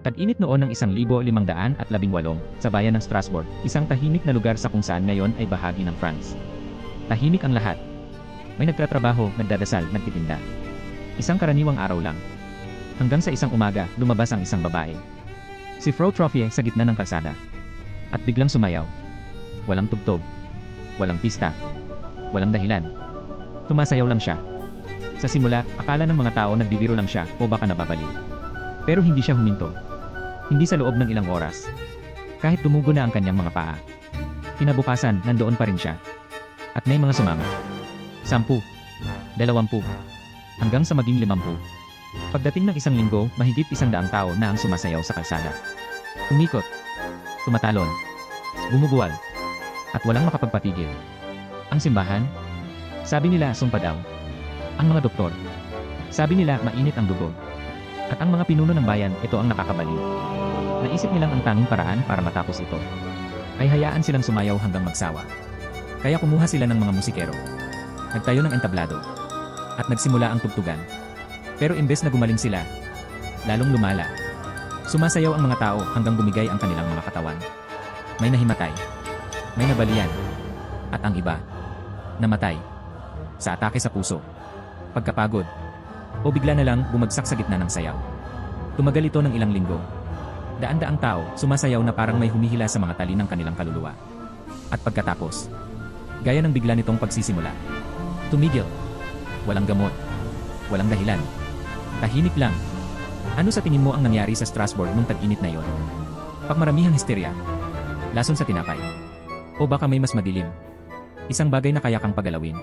Tag-init noon ng 1518 sa bayan ng Strasbourg, isang tahimik na lugar sa kung saan ngayon ay bahagi ng France. Tahimik ang lahat. May nagtatrabaho, nagdadasal, nagtitinda. Isang karaniwang araw lang. Hanggang sa isang umaga, lumabas ang isang babae. Si Frau Trophy sa gitna ng kalsada. At biglang sumayaw. Walang tugtog. Walang pista. Walang dahilan. Tumasayaw lang siya. Sa simula, akala ng mga tao nagbibiro lang siya o baka nababaliw. Pero hindi siya huminto. Hindi sa loob ng ilang oras. Kahit tumugo na ang kanyang mga paa. Kinabukasan, nandoon pa rin siya. At may mga sumama. Sampu. Dalawampu. Hanggang sa maging limampu. Pagdating ng isang linggo, mahigit isang daang tao na ang sumasayaw sa kalsada. Umikot. Tumatalon. Bumubuwal. At walang makapagpatigil. Ang simbahan? Sabi nila sumpa daw. Ang mga doktor? Sabi nila mainit ang dugo. At ang mga pinuno ng bayan, ito ang nakakabaliw. Naisip nilang ang tanging paraan para matapos ito. Ay hayaan silang sumayaw hanggang magsawa. Kaya kumuha sila ng mga musikero. Nagtayo ng entablado. At nagsimula ang tugtugan. Pero imbes na gumaling sila, lalong lumala. Sumasayaw ang mga tao hanggang bumigay ang kanilang mga katawan. May nahimatay. May nabalian. At ang iba, namatay. Sa atake sa puso. Pagkapagod. O bigla na lang bumagsak sa gitna ng sayaw. Tumagal ito ng ilang linggo. Daan-daang tao, sumasayaw na parang may humihila sa mga tali ng kanilang kaluluwa. At pagkatapos, gaya ng bigla nitong pagsisimula. Tumigil. Walang gamot. Walang dahilan. Tahimik lang. Ano sa tingin mo ang nangyari sa Strasbourg nung tag-init na yon? Pagmaramihang histerya. Lason sa tinapay. O baka may mas madilim. Isang bagay na kaya kang pagalawin.